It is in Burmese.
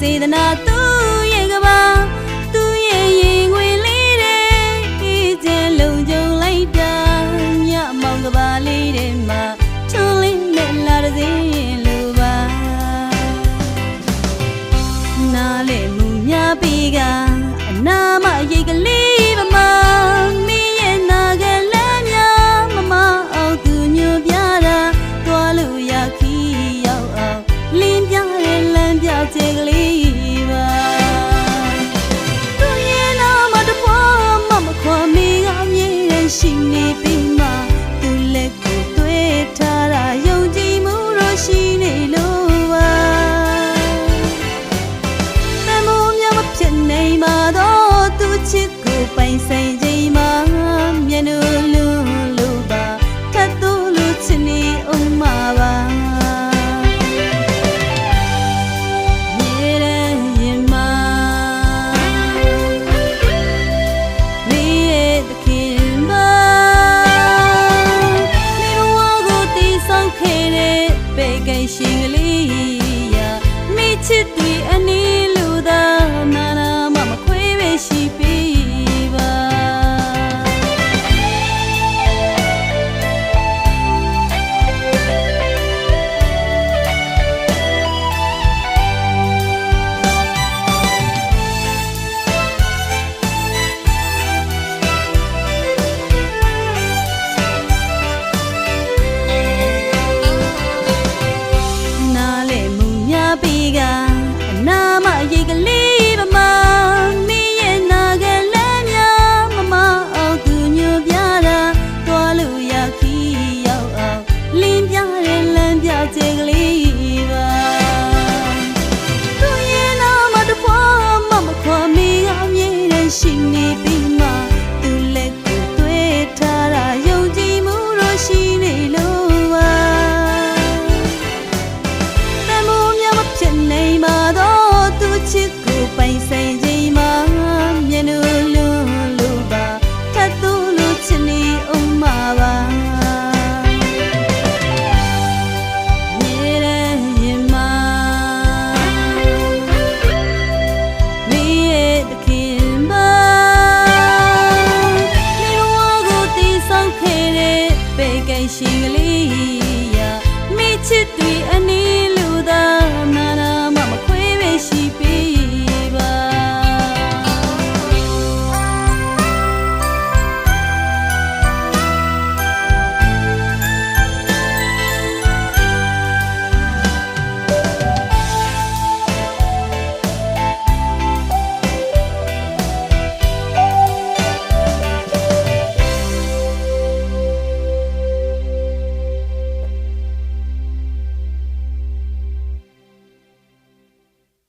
စေတနာသူ့ရဲ့ကဘာသူ့ရဲ့ရင်ငွေလေးတဲ့ဒီကျလုံကြုံလိုက်တာညမောင်ကဘာလေးတဲ့မှာချုံလေးနဲ့လာရစေလိုပါနားလေမူညာပေးကအနာမရိတ်ကလေးပါ 给心灵。